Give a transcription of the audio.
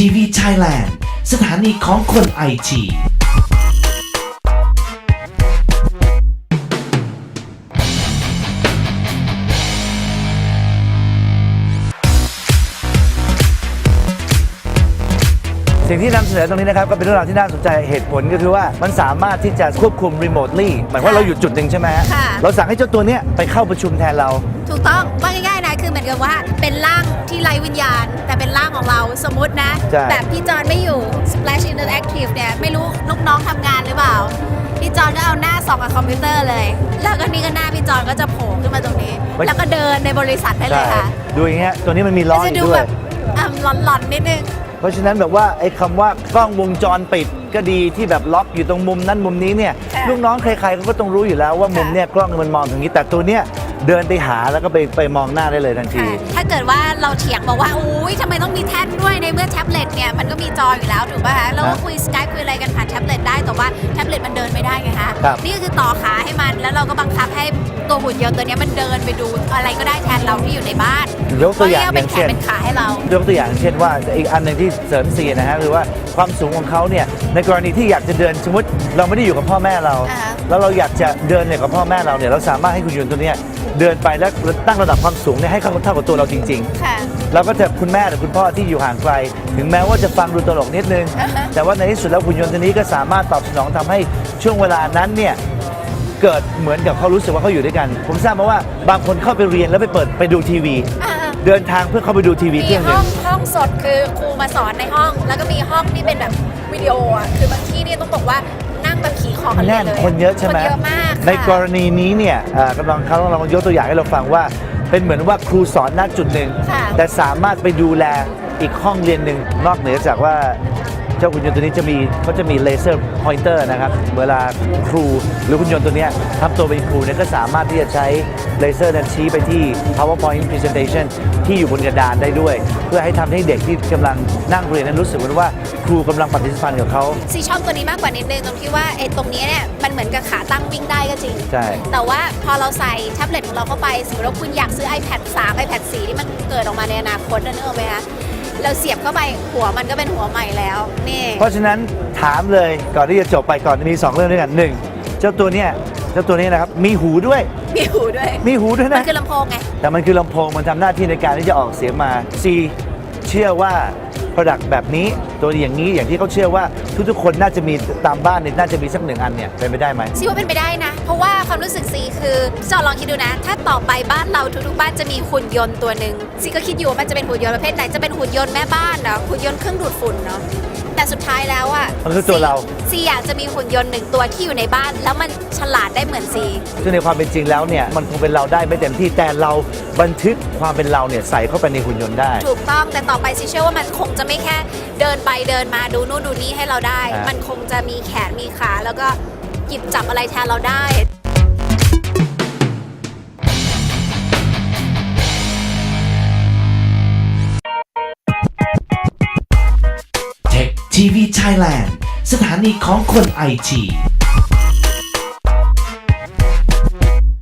ทีวีไทยแลนด์ สถานีของคนไอทีสิ่งที่นำเสนอตรงนี้นะครับก็เป็นเรื่องราวที่น่าสนใจเหตุผลก็คือว่ามันสามารถที่จะควบคุมรีโมทลี่หมายความว่าเราอยู่จุดหนึ่งใช่ไหมฮะค่ะ เราสั่งให้เจ้าตัวเนี้ยไปเข้าประชุมแทนเรา ถูกต้องว่าง่ายๆนะ คือเหมือนกับว่าเป็นร่างที่ไร้วิญญาณ แต่เป็นร่างของเราสมมตินะ ใช่ แบบพี่จอนไม่อยู่ Splash Interactive เนี่ยไม่รู้ลูกน้องทำงานหรือเปล่า พี่จอนก็เอาหน้าส่องกับคอมพิวเตอร์เลย แล้วก็นี่ก็หน้าพี่จอนก็จะโผล่ขึ้นมาตรงนี้ แล้วก็เดินในบริษัทได้เลยค่ะดูอย่างเงี้ยตัวนี้มันมีล้อจะอีกดูด้วแบย บอะหลอนๆนิดนึง เพราะฉะนั้นแบบว่าไอ้คำว่ากล้องวงจรปิดก็ดีที่แบบล็อกอยู่ตรงมุมนั้นมุมนี้เนี่ยค่ะลูกน้องใครๆเขาก็ต้องรู้อยู่แล้วว่ามุมค่ะเนี่ยกล้องมันมองตรงนี้ แต่ตัวเนี้ย เดินไปหาแล้วก็ไปไปมองหน้าได้เลยทันทีค่ะถ้าเกิดว่าเราเถียงบอกว่าอุ้ยทำไมต้องมีแท่นด้วยในเมื่อแท็บเล็ตเนี่ยมันก็มีจออยู่แล้วถูกป่ะคะแล้วก็ครับคุยสกายคุยอะไรกันผ่านแท็บเล็ตได้แต่ว่าแท็บเล็ตมันเดินไม่ได้ไงคะครับ นี่ก็คือต่อขาให้มันแล้วเราก็บังคับให้ตัวหุ่นยนต์ตัวเนี้ยมันเดินไปดูอะไรก็ได้แทนเราที่อยู่ในบ้านยกตัวอย่างก็อเป็ย่านงแขเช่นนเป็นขาให้เรา ยกตัวอย่างเช่นว่าอีกอันหนึ่งที่เสริมสีนะฮะคือว่าความสูงของเขาเนี่ยในกรณีที่อยากจะเดินสมมติเราไม่ได้อยู่กับพ่อแม่เรา อ่าฮะ แล้วเราอยากจะเดินเนี่ยกับพ่อแม่เราเนี่ยเราสามารถให้คุณยนต์ตัวเนี้ย เดินไปแล้วตั้งระดับความสูงเนี่ยให้เข้าเท่ากับตัวเราจริงค่ะๆเราก็จะคุณแม่หรือคุณพ่อที่อยู่ห่างไกล ถึงแม้ว่าจะฟังดูตลกนิดนึง อ่าฮะ แต่ว่าในที่สุดแล้วคุณยนต์ตัวนี้ก็สามารถตอบสนองทำให้ช่วงเวลานั้นเนี่ยเกิดเหมือนกับเขารู้สึกว่าเขาอยู่ด้วยกัน ผมทราบมาว่าบางคนเข้าไปเรียนแล้วไปเปิดไปดูทีวี อ่าเดินทางเพื่อเข้าไปดูทีวีเคมีรื่องหห้นึ่องงห้องสดคือครูมาสอนในห้อง แล้วก็มีห้องที่เป็นแบบวิดีโออะคือบางที่เนี่ยต้องบอกว่านั่งแบบขี่คอกันเลแน่ยนเลยคนเยอะใช่ไหม คนเยอะมาก ในค่ะกรณีนี้เนี่ยเอ่อกำลังเขากำลังยกตัวอย่างให้เราฟังว่า เป็นเหมือนว่าครูสอนณจุดหนึ่งค่ะแต่สามารถไปดูแลอีกห้องเรียนหนึ่งนอกเหนือจากว่า เจ้าคุณยนต์ตัวนี้จะมีเขาจะมีเลเซอร์พอยเตอร์นะครับ เวลาครูหรือคุณยนต์ตัวเนี้ยทำตัวเป็นครูเนี่ยก็สามารถที่จะใช้เลเซอร์นั้นชี้ไปที่ PowerPoint Presentation ที่อยู่บนกระดานได้ด้วย เพื่อให้ทำให้เด็กที่กำลังนั่งเรียนนั้นรู้สึกเหมือนว่าครูกำลังปฏิสัมพันธ์กับเขาซีชอบตัวนี้มากกว่านิดนึงตรงที่ว่าไอ้ตรงนี้เนี่ยมันเหมือนกับขาตั้งวิ่งได้ก็จริง ใช่ แต่ว่าพอเราใส่แท็บเล็ตของเราเข้าไปสมมติว่าคุณอยากซื้อ iPad 3 iPad 4ที่มันเกิดออกมาในอนาคตนั่นเองไหมคะ เราเสียบเข้าไปหัวมันก็เป็นหัวใหม่แล้วนี่เพราะฉะนั้นถามเลยก่อนที่จะจบไปก่อนมี 2 เรื่องด้วยกันหนึ่งเจ้าตัวเนี้ยเจ้าตัวนี้นะครับมีหูด้วย มีหูด้วย มีหูด้วยมันนะคือลำโพงไงแต่มันคือลำโพงมันทำหน้าที่ในการที่จะออกเสียงมา C เชื่อว่า Product แบบนี้ตัวอย่างนี้อย่างที่เขาเชื่อว่าทุกๆ คนน่าจะมีตามบ้านเนี่ยน่าจะมีสักหนึ่งอันเนี่ยเป็นไปได้ไหมซีว่าเป็นไปได้นะ เพราะว่าความรู้สึกซีคือจอลองคิดดูนะ ถ้าต่อไปบ้านเราทุกๆ บ้านจะมีหุ่นยนต์ตัวหนึ่งซีก็คิดอยู่ว่ามันจะเป็นหุ่นยนต์ประเภทไหนจะเป็นหุ่นยนต์แม่บ้านเนาะหุ่นยนต์เครื่องดูดฝุ่นเนาะ แต่สุดท้ายแล้วอะมันคือตัวเรา ซีอยากจะมีหุ่นยนต์หนึ่งตัวที่อยู่ในบ้าน แล้วมันฉลาดได้เหมือนซี ซึ่งในความเป็นจริงแล้วเนี่ยมันคงเป็นเราได้ไม่เต็มที่แต่เราบันทึกความเป็นเราเนี่ยใส่เข้าไปในหุ่นยนต์ได้ ถูกต้องแต่ต่อไปซีเชื่อว่ามันคงจะไม่แค่เดินไปเดินมาดูนู่นดูนี่ให้เราได้ อะมันคงจะมีแขนมีขาแล้วก็หยิบจับอะไรแทนเราได้ ทีวีไทยแลนด์สถานีของคนไอที